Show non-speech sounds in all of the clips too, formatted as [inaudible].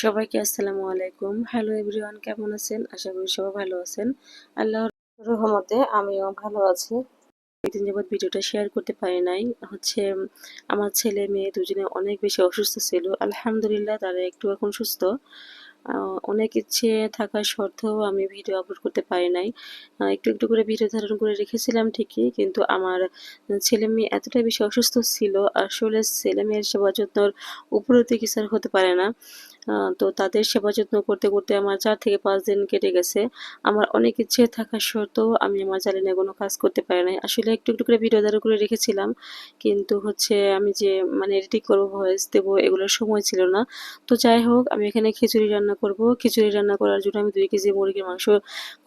সবাইকে আসসালামু আলাইকুম। হ্যালো এভরিওয়ান কেমন আছেন? আশা করি সবাই ভালো আছেন। আল্লাহর রহমতে আমিও ভালো আছি। দিন যাবৎ ভিডিওটা শেয়ার করতে পারি নাই। হচ্ছে, আমার ছেলে মেয়ে দুজনে অনেক বেশি অসুস্থ ছিল। আলহামদুলিল্লাহ তারা একটু এখন সুস্থ। অনেক ইচ্ছে থাকা সত্ত্বেও আমি ভিডিও আপলোড করতে পারি নাই। একটু একটু করে ভিডিও ধারণ করে রেখেছিলাম ঠিকই, কিন্তু আমার ছেলে মেয়ে এতটাই বেশি অসুস্থ ছিল। আসলে ছেলে মেয়ের সেবা যত্নর উপরতে কিছু হতে পারে না। তো তাদের সেবা যত্ন করতে করতে আমার চার থেকে পাঁচ দিন কেটে গেছে। আমার অনেক ইচ্ছে থাকা সত্ত্বেও আমি আমার চ্যানেলে কোনো কাজ করতে পারি নাই। আসলে একটু একটু করে ভিডিও ধারণ করে রেখেছিলাম। কিন্তু হচ্ছে আমি যে মানে এডিটিং করব ভয়েস দেবো এগুলোর সময় ছিল না। তো যাই হোক, আমি এখানে খিচুড়ি রান্না করব। খিচুড়ি রান্না করার জন্য আমি দুই কেজি মুরগির মাংস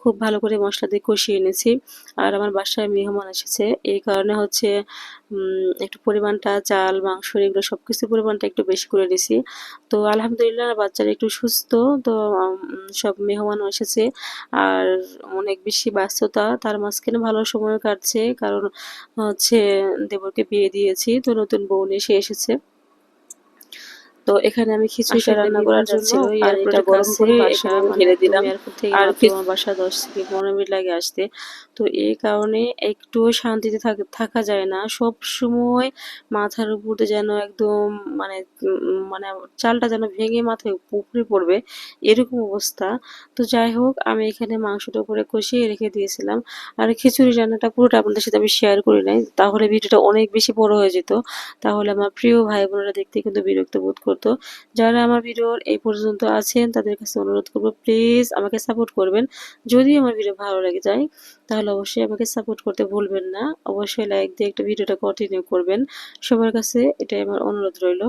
খুব ভালো করে মশলা দিয়ে কষিয়ে এনেছি। আর আমার বাসায় মেহমান এসেছে। এই কারণে হচ্ছে একটু পরিমাণটা, চাল, মাংস, এগুলো সব কিছু পরিমাণটা একটু বেশি করে দিছি। তো আলহামদুলিল্লাহ বাচ্চারা একটু সুস্থ, তো সব মেহমান এসেছে। আর অনেক বেশি ব্যস্ততা, তার মাঝখানে ভালো সময় কাটছে। কারণ হচ্ছে দেবরকে বিয়ে দিয়েছি, তো নতুন বউ এসে এসেছে। তো এখানে আমি খিচুড়িটা রান্না করার জন্য আর এটা গরম করে এটা ঢেলে দিলাম। আর আমার বাসা দশ থেকে পনেরো মিনিট লাগে আসতে। তো এই কারণে একটু শান্তিতে থাকা যায় না। সব সময় মাথার উপরে যেন একদম মানে মানে চালটা যেন ভেঙে মাথায় উপরে পড়বে এরকম অবস্থা। তো যাই হোক আমি এখানে মাংসটা উপরে কষিয়ে রেখে দিয়েছিলাম। আর খিচুড়ি রান্নাটা পুরোটা আপনাদের সাথে আমি শেয়ার করি নাই। তাহলে ভিডিওটা অনেক বেশি বড় হয়ে যেত। তাহলে আমার প্রিয় ভাই বোনেরা দেখতে কিন্তু বিরক্ত বোধ করতো যারা আমার ভিডিওর এই পর্যন্ত আছেন, তাদের কাছে অনুরোধ করব প্লিজ আমাকে সাপোর্ট করবেন। যদি আমার ভিডিও ভালো লেগে যায়, তাহলে অবশ্যই আমাকে সাপোর্ট করতে ভুলবেন না। অবশ্যই লাইক দিয়ে একটা ভিডিওটা কন্টিনিউ করবেন। সবার কাছে এটাই আমার অনুরোধ রইল।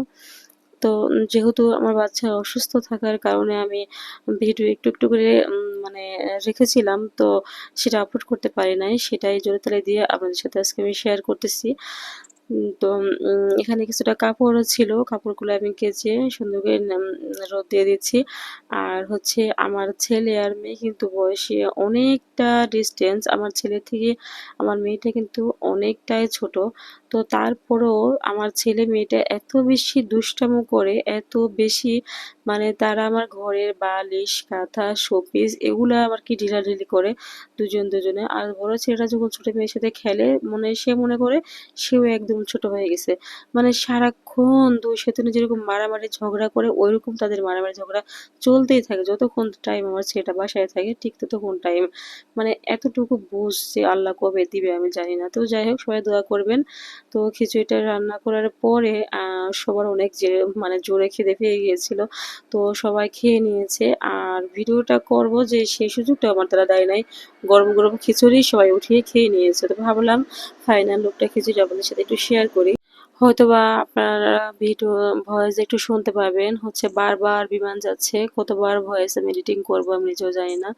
তো যেহেতু আমার বাচ্চা অসুস্থ থাকার কারণে আমি ভিডিও একটু একটু করে মানে রেখেছিলাম, তো সেটা আপলোড করতে পারি নাই। সেটাই জোরে তালে দিয়ে আপনাদের সাথে আজকে আমি শেয়ার করতেছি। তো এখানে কিছুটা কাপড় ছিল, কাপড়গুলো আমি কেচে সুন্দর করে রোদ দিয়ে দিচ্ছি। আর হচ্ছে আমার ছেলে আর মেয়ে কিন্তু বয়সে অনেকটা ডিস্টেন্স আমার ছেলে থেকে আমার মেয়েটা কিন্তু অনেকটাই ছোট। তো তারপরেও আমার ছেলে মেয়েটা এত বেশি দুষ্টামো করে, এত বেশি মানে তারা আমার ঘরের বালিশ, কাঁথা, শোপিস এগুলো আবার কি ঢিলাঢিলি করে দুজন দুজনে। আর বড় ছেলেটা যখন ছোট মেয়ের সাথে খেলে, মনে, সে মনে করে, সেও একদম ছোট হয়ে গেছে। মানে সারাক্ষণ দুই সেতুনে যেরকম মারামারি ঝগড়া করে, ওইরকম তাদের মারামারি ঝগড়া চলতেই থাকে। যতক্ষণ টাইম আমার ছেলেটা বাসায় থাকে, ঠিক ততক্ষণ টাইম মানে এতটুকু বুঝ যে আল্লাহ কবে দিবে আমি জানি না। তো যাই হোক, সবাই দোয়া করবেন। তো খিচুড়িটা রান্না করার পরে সবার অনেক যে মানে জোরে খেতে পেয়ে গিয়েছিল। তো সবাই খেয়ে নিয়েছে। আর ভিডিওটা করব যে, সেই সুযোগটা আমার তারা দেয় নাই। গরম গরম খিচুড়ি সবাই উঠিয়ে খেয়ে নিয়েছে। তো ভাবলাম ফাইনাল লোকটা খিচুড়ি আপনাদের সাথে একটু শেয়ার করি। হয়তোবা আপনারা ভিডিও ভয়েস একটু শুনতে পাবেন। হচ্ছে বারবার বিমান যাচ্ছে, কতবার ভয়েস আমি এডিটিং করব আমি নিজেও জানি না।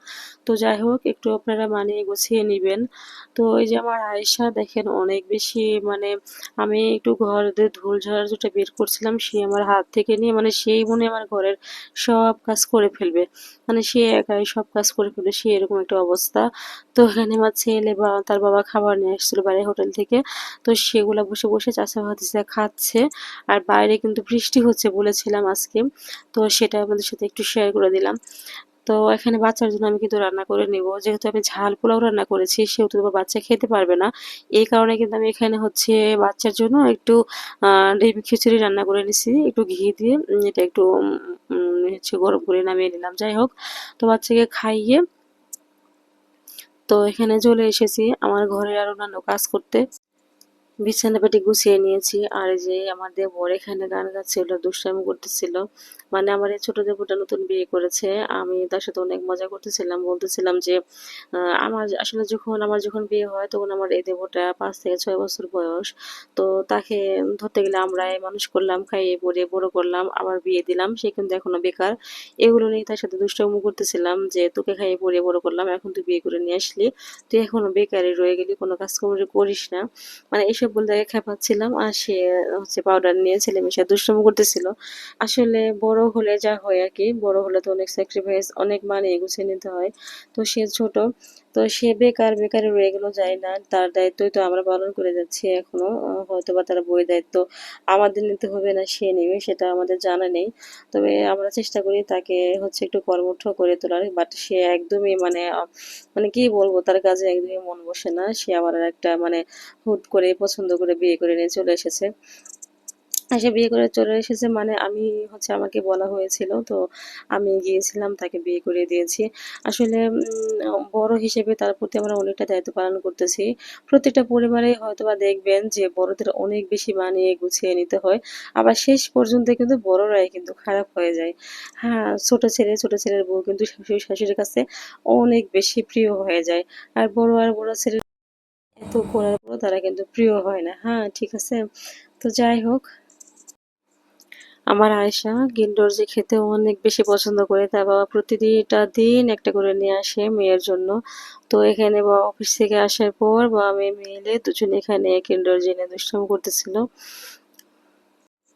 তো যাই হোক, একটু আপনারা মানিয়ে গুছিয়ে নেবেন। তো এই যে আমার আয়েশা, দেখেন অনেক বেশি মানে আমি একটু ঘর ধুল ঝাড় যেটা বের করছিলাম, সে আমার হাত থেকে নিয়ে মানে সেই মনে আমার ঘরের সব কাজ করে ফেলবে। মানে সে একাই সব কাজ করে ফেলবে, সে এরকম একটা অবস্থা। তো এখানে আমার ছেলে বা তার বাবা খাবার নিয়ে আসছিল বাইরে হোটেল থেকে। তো সেগুলো বসে বসে চাষা ভাত খাচ্ছে। আর বাইরে কিন্তু বৃষ্টি হচ্ছে বলেছিলাম আজকে। তো সেটা আমাদের সাথে একটু শেয়ার করে দিলাম। তো এখানে বাচ্চার জন্য আমি কিন্তু রান্না করে নিব। যেহেতু আমি ঝাল পোলাও রান্না করেছি, সেহেতু তোমার বাচ্চা খেতে পারবে না। এই কারণে কিন্তু আমি এখানে হচ্ছে বাচ্চার জন্য একটু ডিম খিচুড়ি রান্না করে নিছি। একটু ঘি দিয়ে এটা একটু হচ্ছে গরম করে নামিয়ে নিলাম। যাই হোক, তো বাচ্চাকে খাইয়ে তো এখানে চলে এসেছি। আমার ঘরে আর অন্যান্য কাজ করতে। বিছানাপাটি গুছিয়ে নিয়েছি। আর যে আমার দেবর এখানে গান গাচ্ছিল, দুষ্টামি করতেছিল। মানে আমার এই ছোট দেবরটা নতুন বিয়ে করেছে। আমি তার সাথে অনেক মজা করতেছিলাম, বলতেছিলাম যে আমার আসলে যখন, আমার যখন বিয়ে হয় তখন আমার এই দেবরটা পাঁচ থেকে ছয় বছর বয়স। তো তাকে ধরতে গেলে আমরা মানুষ করলাম, খাইয়ে পরে বড় করলাম, আবার বিয়ে দিলাম। সে কিন্তু এখনও বেকার। এগুলো নিয়ে তার সাথে দুষ্টামি করতেছিলাম যে, তোকে খাইয়ে পরে বড় করলাম, এখন তুই বিয়ে করে নিয়ে আসলি। তুই এখনও বেকারই রয়ে গেলি, কোনো কাজ করিস না। মানে এসব এসব বলে তাকে খেপাচ্ছিলাম আর সে হচ্ছে পাউডার নিয়ে ছেলে মেয়ে দুষ্টম করতেছিল। আসলে বড় হলে যা হয় আর কি, বড় হলে তো অনেক স্যাক্রিফাইস অনেক মানে গুছিয়ে নিতে হয়। তো সে ছোট, তো সে বেকার বেকারে রয়ে গেল যায় না, তার দায়িত্বই তো আমরা পালন করে যাচ্ছি এখনও হয়তো বা তার বই দায়িত্ব আমাদের নিতে হবে না, সে নেবে, সেটা আমাদের জানা নেই। তবে আমরা চেষ্টা করি তাকে হচ্ছে একটু কর্মঠ করে তোলার বাট সে একদমই মানে মানে কি বলব, তার কাজে একদমই মন বসে না। সে আবার একটা মানে হুট করে পছন্দ করে বিয়ে করে নিয়ে চলে এসেছে। সে বিয়ে করে চলে এসেছে মানে আমি হচ্ছে আমাকে বলা হয়েছিল, তো আমি গিয়েছিলাম, তাকে বিয়ে করে দিয়েছি। আসলে বড় হিসেবে তার প্রতি আমরা অনেকটা দায়িত্ব পালন করতেছি। প্রত্যেকটা পরিবারে হয়তোবা দেখবেন যে বড়দের অনেক বেশি মানিয়ে গুছিয়ে নিতে হয়, আবার শেষ পর্যন্ত কিন্তু বড়রাই কিন্তু খারাপ হয়ে যায়। হ্যাঁ ছোট ছেলে, ছোট ছেলের বউ কিন্তু শাশুড়ি, শাশুড়ির কাছে অনেক বেশি প্রিয় হয়ে যায়। আর বড় আর বড় ছেলে করার পরও তারা কিন্তু প্রিয় হয় না। হ্যাঁ ঠিক আছে। তো যাই হোক, আমার আয়সা গিন্ডোর যে খেতে অনেক বেশি পছন্দ করে, তার বাবা প্রতিদিনটা দিন একটা করে নিয়ে আসে মেয়ের জন্য। তো এখানে বা অফিস থেকে আসার পর বাবা মেয়ে মেয়েলে দুজন এখানে গিন্ডোর জেনে দুষ্টাম করতেছিল।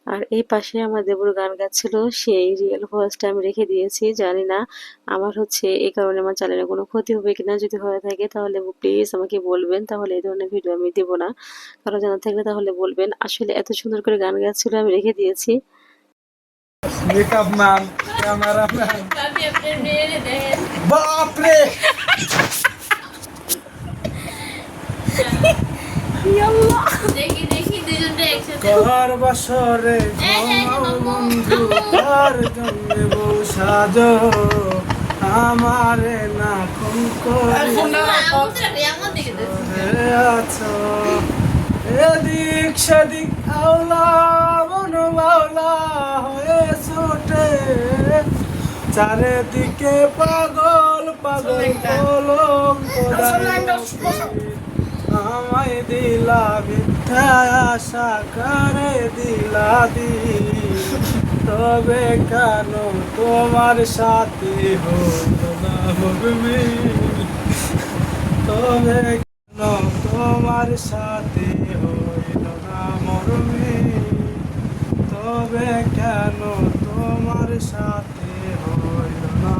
আর এই পাশে আমার দেবর গান গাচ্ছিল সেই রিয়েল ভয়েসটা আমি রেখে দিয়েছি জানি না আমার হচ্ছে এই কারণে আমার চ্যানেলে কোনো ক্ষতি হবে কিনা যদি হয়ে থাকে তাহলে প্লিজ আমাকে বলবেন তাহলে এই ধরনের ভিডিও আমি দেবো না। কারও জানা থাকলে তাহলে বলবেন। আসলে এত সুন্দর করে গান গাচ্ছিল আমি রেখে দিয়েছি। মেকআপ ম্যান ক্যামেরা ম্যান আপনার মেয়েরে দেখেন বাপরে [laughs] দেখি দেখি একসাথে কার বাসরে ঘুমাও বন্ধু কার জন্য সাজো আমারে না খুন করে দেখুন। আছো এদিক সেদিক আওলা মন বাউলা হয়ে ছুটে। চারিদিকে পাগল পাগল কলঙ্ক আমায় দিলা মিথ্যা আশা করে দিলা দি তবে কেন তোমার সাথে হলো না মরমি তবে কেন তোমার সাথে হইল না মরমি তবে কেন তোমার সাথে হইল না